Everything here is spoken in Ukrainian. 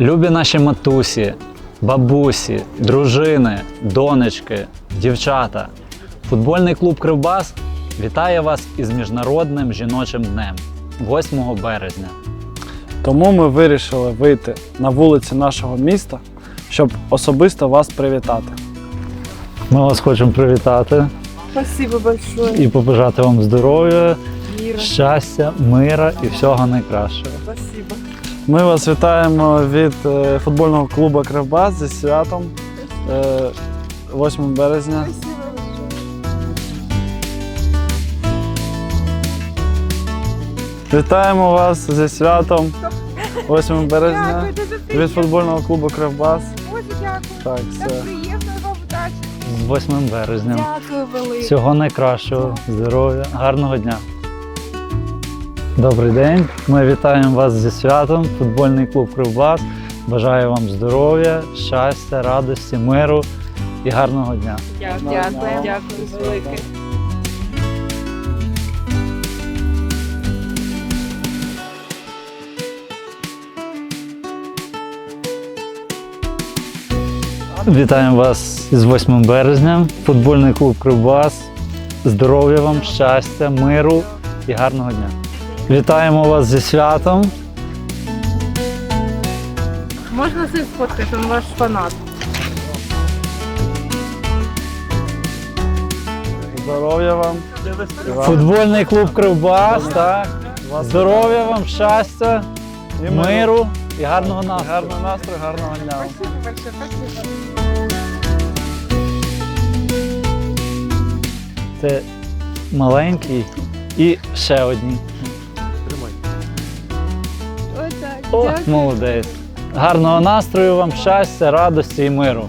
Любі наші матусі, бабусі, дружини, донечки, дівчата. Футбольний клуб Кривбас вітає вас із Міжнародним жіночим днем 8 березня. Тому ми вирішили вийти на вулиці нашого міста, щоб особисто вас привітати. Ми вас хочемо привітати Спасибо большое, і побажати вам здоров'я, Ира. щастя, мира і всього найкращого. Спасибо. Ми вас вітаємо від е, футбольного клубу Кривбас зі святом е, 8 березня. Спасибо. Вітаємо вас зі святом 8 березня Дякую, від футбольного клубу Кривбас. Дуже дякую. Так, Так все. приємно вам удачі. З 8 березня. Дякую велике. Всього найкращого, здоров'я, гарного дня. Добрий день. Ми вітаємо вас зі святом. Футбольний клуб Кривбас. Бажаю вам здоров'я, щастя, радості, миру і гарного дня. Дякую. Дякую. Дякую велике. Вітаємо вас з 8 березня. Футбольний клуб Кривбас. Здоров'я вам, щастя, миру і гарного дня. Вітаємо вас зі святом. Можна з ним сфоткати, він ваш фанат. Здоров'я вам. Футбольний клуб Кривбас. Так. Здоров'я вам, щастя, І миру і гарного настрою. Гарного настрою, гарного дня. Це маленький і ще одні. О, молодець. Гарного настрою вам, щастя, радості і миру.